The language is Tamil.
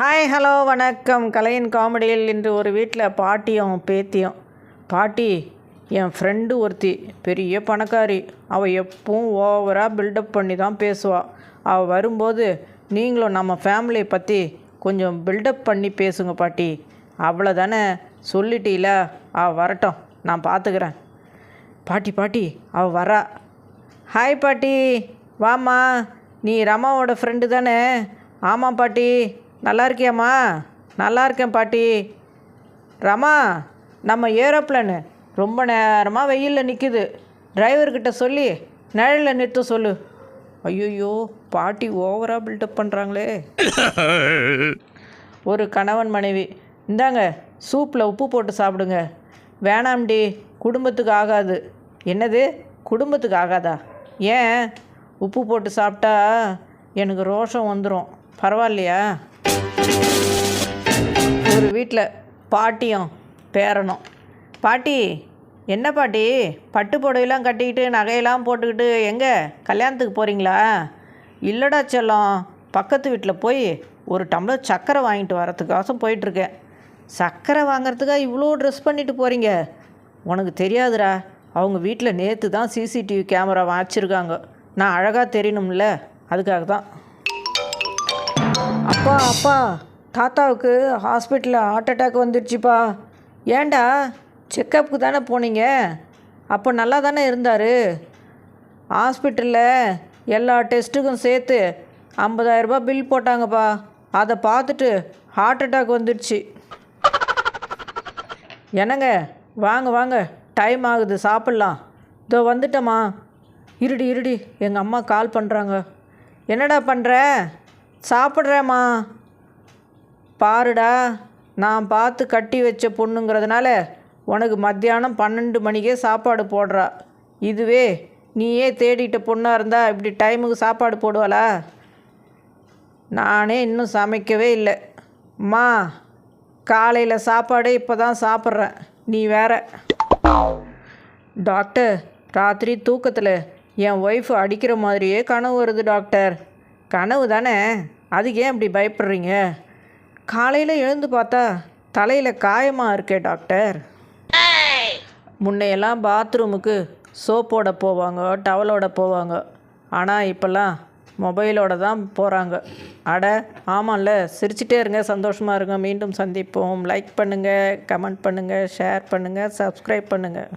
ஹாய் ஹலோ வணக்கம். கலையின் காமெடியில் இன்று ஒரு வீட்டில் பாட்டியும் பேத்தியும். பாட்டி என் ஃப்ரெண்டு ஒருத்தி பெரிய பணக்காரி. அவள் எப்பவும் ஓவராக பில்டப் பண்ணி தான் பேசுவாள் அவள் வரும்போது நீங்களும் நம்ம ஃபேமிலியை பற்றி கொஞ்சம் பில்டப் பண்ணி பேசுங்க பாட்டி. அவ்வளோதானே சொல்லிட்டீல? அவள் வரட்டும் நான் பார்த்துக்கிறேன் பாட்டி பாட்டி அவள் வரா. ஹாய் பாட்டி. வாம்மா. நீ ரமாவோட ஃப்ரெண்டு தானே? ஆமாம் பாட்டி. நல்லா இருக்கியாம்மா நல்லா இருக்கேன் பாட்டி. ரமா நம்ம ஏரோப்ளேனு. ரொம்ப நேரமாக வெயிலில் நிற்குது டிரைவர்கிட்ட சொல்லி நிழலில் நிறுத்த சொல்லு. ஐயோ பாட்டி ஓவராக பில்டப் பண்ணுறாங்களே ஒரு கணவன் மனைவி. இந்தாங்க சூப்பில் உப்பு போட்டு சாப்பிடுங்க. வேணாம்டி குடும்பத்துக்கு ஆகாது. என்னது? குடும்பத்துக்கு ஆகாதா? ஏன்? உப்பு போட்டு சாப்பிட்டா எனக்கு ரோஷம் வந்துடும் பரவாயில்லையா? ஒரு வீட்டில் பாட்டியும் பேரனும். பாட்டி என்ன பாட்டி? பட்டு புடவைலாம் கட்டிக்கிட்டு நகையெல்லாம் போட்டுக்கிட்டு எங்கே? கல்யாணத்துக்கு போகிறீங்களா இல்லைடா செல்லம் பக்கத்து வீட்டில் போய் ஒரு டம்ளர் சர்க்கரை வாங்கிட்டு வரத்துக்காசம் போயிட்டுருக்கேன். சர்க்கரை வாங்குறதுக்காக இவ்வளோ ட்ரெஸ் பண்ணிட்டு போகிறீங்க உனக்கு தெரியாதுடா. அவங்க வீட்டில் நேற்று தான் சிசிடிவி கேமரா வச்சிருக்காங்க. நான் அழகாக தெரியணும்ல. அதுக்காக தான். அப்பா அப்பா தாத்தாவுக்கு ஹாஸ்பிட்டலில் ஹார்ட் அட்டாக் வந்துடுச்சுப்பா ஏன்டா? செக்கப்புக்கு தானே போனீங்க? அப்போ நல்லா தானே இருந்தார். ஹாஸ்பிட்டலில் எல்லா டெஸ்ட்டுக்கும் சேர்த்து 50000 ரூபாய் பில் போட்டாங்கப்பா. அதை பார்த்துட்டு ஹார்ட் அட்டாக் வந்துடுச்சு என்னங்க? வாங்க வாங்க. டைம் ஆகுது சாப்பிட்லாம். இதோ வந்துட்டம்மா. இருடி இருடி. எங்கள் அம்மா கால் பண்ணுறாங்க என்னடா பண்ணுற சாப்பிட்றேம்மா. பாருடா நான் பார்த்து கட்டி வச்ச பொண்ணுங்கிறதுனால உனக்கு மத்தியானம் பன்னெண்டு மணிக்கே சாப்பாடு போடுறா. இதுவே நீயே தேடிட்ட பொண்ணாக இருந்தால் இப்படி டைமுக்கு சாப்பாடு போடுவாளா? நானே இன்னும் சமைக்கவே இல்லை. அம்மா காலையில் சாப்பாடே இப்போ தான் சாப்பிட்றேன். நீ வேற. டாக்டர் ராத்திரி தூக்கத்தில் என் ஒய்ஃப் அடிக்கிற மாதிரியே கனவு வருது டாக்டர். கனவு தானே? அதுக்கு ஏன் இப்படி பயப்படுறீங்க? காலையில் எழுந்து பார்த்தா தலையில் காயமாக இருக்கே டாக்டர். முன்னையெல்லாம் பாத்ரூமுக்கு சோப்போட போவாங்க டவலோட போவாங்க. ஆனால் இப்போல்லாம் மொபைலோட தான் போகிறாங்க அட ஆமாம்ல சிரிச்சிட்டே இருங்க சந்தோஷமாக இருங்க. மீண்டும் சந்திப்போம். லைக் பண்ணுங்கள் கமெண்ட் பண்ணுங்கள் ஷேர் பண்ணுங்கள் சப்ஸ்கிரைப் பண்ணுங்கள்